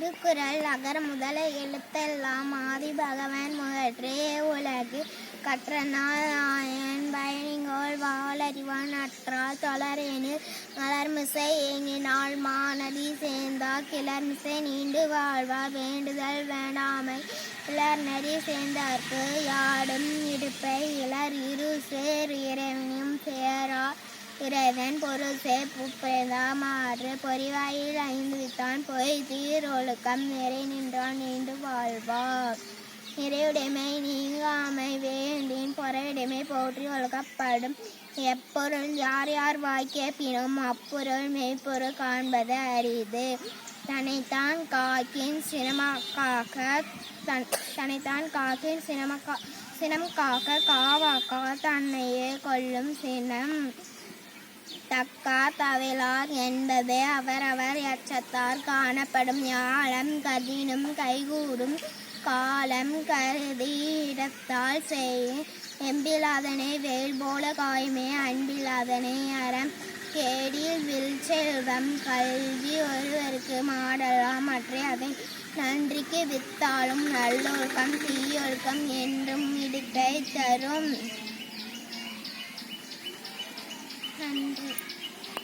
திருக்குறள் அகர முதல எழுத்தெல்லாம் ஆதி பகவான் முதற்றே உலகு. கற்ற பயணிங்கோள் பயணிகோள் வாழறிவான் அற்றால் தொடரேனில் மலர்மிசை ஏங்கினாள் மாநதி சேர்ந்தா கிளர்மிசை நீண்டு வாழ்வா. வேண்டுதல் வேண்டாமை இளர் நெறி சேர்ந்தார்க்கு யாடும் இடுப்பை இளர் இரு சேர் இறைவனும் சேர் இறைவன் பொருள் சே பொறிவாயில் ஐந்துவித்தான் பொய் தீர் நிறை நின்றான் நீண்டு வாழ்வார். நிறையுடைமை நீங்காமை வேண்டின் பொறையுடைமை போற்றி ஒழுக்கப்படும். எப்பொருள் யார் யார் வாய் அப்பொருள் மெய்ப்பொருள் காண்பது அரிது. தன்னைத்தான் காக்கின் சினமாக்காக தன் தன்னைத்தான் காக்கின் சினமக்கா சினம் காக்க காவாக்கா தன்னையே கொள்ளும் சினம். தக்கார் தவிலார் என்பது அவரவர் எச்சத்தார் காணப்படும் ஞானம் கதினும் கைகூடும் காலம் கருதி இடத்தால் செய். எம்பிலாதனை வேல் போல காயுமே அன்பிலாதனை அறம் கேடில் வில் செல்வம். கல்வி ஒருவருக்கு மாடலாம் மற்ற அதை நன்றிக்கு வித்தாலும் நல்லொழுக்கம் தீயொழுக்கம் என்றும் இடுக்கை தரும். ンド。